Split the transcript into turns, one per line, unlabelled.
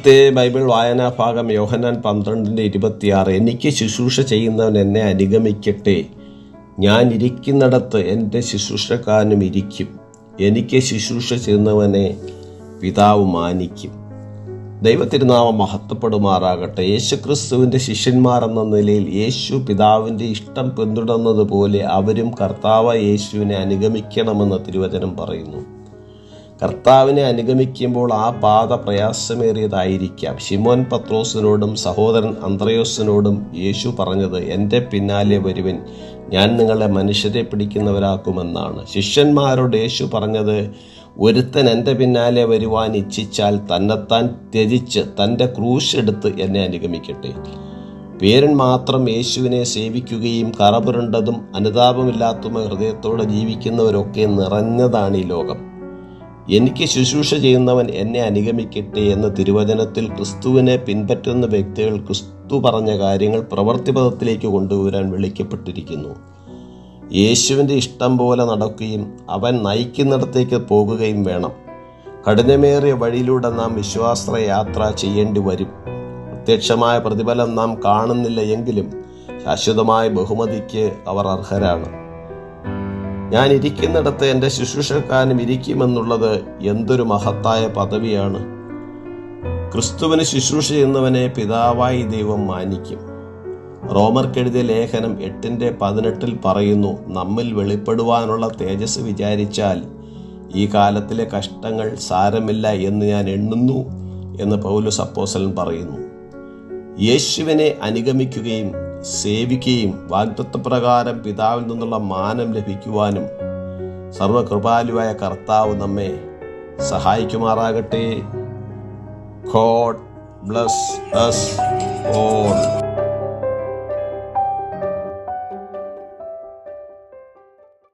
ഇന്നത്തെ ബൈബിൾ വായനാ ഭാഗം യോഹന്നാൻ പന്ത്രണ്ടിന്റെ ഇരുപത്തിയാറ്. എനിക്ക് ശുശ്രൂഷ ചെയ്യുന്നവൻ എന്നെ അനുഗമിക്കട്ടെ. ഞാൻ ഇരിക്കുന്നിടത്ത് എന്റെ ശുശ്രൂഷക്കാരനും ഇരിക്കും. എനിക്ക് ശുശ്രൂഷ ചെയ്യുന്നവനെ പിതാവ് മാനിക്കും. ദൈവത്തിരുനാമം മഹത്വപ്പെടുമാറാകട്ടെ. യേശുക്രിസ്തുവിന്റെ ശിഷ്യന്മാർ എന്ന നിലയിൽ യേശു പിതാവിന്റെ ഇഷ്ടം പിന്തുടർന്നതുപോലെ അവരും കർത്താവ് യേശുവിനെ അനുഗമിക്കണമെന്ന് തിരുവചനം പറയുന്നു. കർത്താവിനെ അനുഗമിക്കുമ്പോൾ ആ പാത പ്രയാസമേറിയതായിരിക്കാം. ഷിമോൻ പത്രോസിനോടും സഹോദരൻ അന്ത്രയോസിനോടും യേശു പറഞ്ഞത് എന്റെ പിന്നാലെ വരുവൻ. ഞാൻ നിങ്ങളെ മനുഷ്യരെ പിടിക്കുന്നവരാക്കുമെന്നാണ്. ശിഷ്യന്മാരോട് യേശു പറഞ്ഞത് ഒരുത്തൻ എന്റെ പിന്നാലെ വരുവാൻ ഇച്ഛിച്ചാൽ തന്നെത്താൻ ത്യജിച്ച് തന്റെ ക്രൂശ് എടുത്ത് എന്നെ അനുഗമിക്കട്ടെ. പേരൻ മാത്രം യേശുവിനെ സേവിക്കുകയും കറപുരണ്ടതും അനുതാപമില്ലാത്തതുമായ ഹൃദയത്തോടെ ജീവിക്കുന്നവരൊക്കെ നിറഞ്ഞതാണ് ഈ ലോകം. എനിക്ക് ശുശ്രൂഷ ചെയ്യുന്നവൻ എന്നെ അനുഗമിക്കട്ടെ എന്ന തിരുവചനത്തിൽ ക്രിസ്തുവിനെ പിൻപറ്റുന്ന വ്യക്തികൾ ക്രിസ്തു പറഞ്ഞ കാര്യങ്ങൾ പ്രവൃത്തിപഥത്തിലേക്ക് കൊണ്ടുവരാൻ വിളിക്കപ്പെട്ടിരിക്കുന്നു. യേശുവിന്റെ ഇഷ്ടം പോലെ നടക്കുകയും അവൻ നയിക്കുന്നിടത്തേക്ക് പോകുകയും വേണം. കഠിനമേറിയ വഴിയിലൂടെ നാം വിശ്വാസ യാത്ര ചെയ്യേണ്ടി വരും. പ്രത്യക്ഷമായ പ്രതിഫലം നാം കാണുന്നില്ല എങ്കിലും ശാശ്വതമായ ബഹുമതിക്ക് അവർ അർഹരാണ്. ഞാൻ ഇരിക്കുന്നിടത്ത് എന്റെ ശുശ്രൂഷക്കാരനും ഇരിക്കുമെന്നുള്ളത് എന്തൊരു മഹത്തായ പദവിയാണ്. ക്രിസ്തുവിന് ശുശ്രൂഷ ചെയ്യുന്നവനെ പിതാവായി ദൈവം മാനിക്കും. റോമർക്കെഴുതിയ ലേഖനം എട്ടിന്റെ പതിനെട്ടിൽ പറയുന്നു നമ്മിൽ വെളിപ്പെടുവാനുള്ള തേജസ് വിചാരിച്ചാൽ ഈ കാലത്തിലെ കഷ്ടങ്ങൾ സാരമില്ല എന്ന് ഞാൻ എണ്ണുന്നു എന്ന് പൗലുസ് അപ്പോസലൻ പറയുന്നു. യേശുവിനെ അനുഗമിക്കുകയും സേവിക്കുകയും വാഗ്ദത്വപ്രകാരം പിതാവിൽ നിന്നുള്ള മാനം ലഭിക്കുവാനും സർവകൃപാലുവായ കർത്താവ് നമ്മെ സഹായിക്കുമാറാകട്ടെ. God bless us all.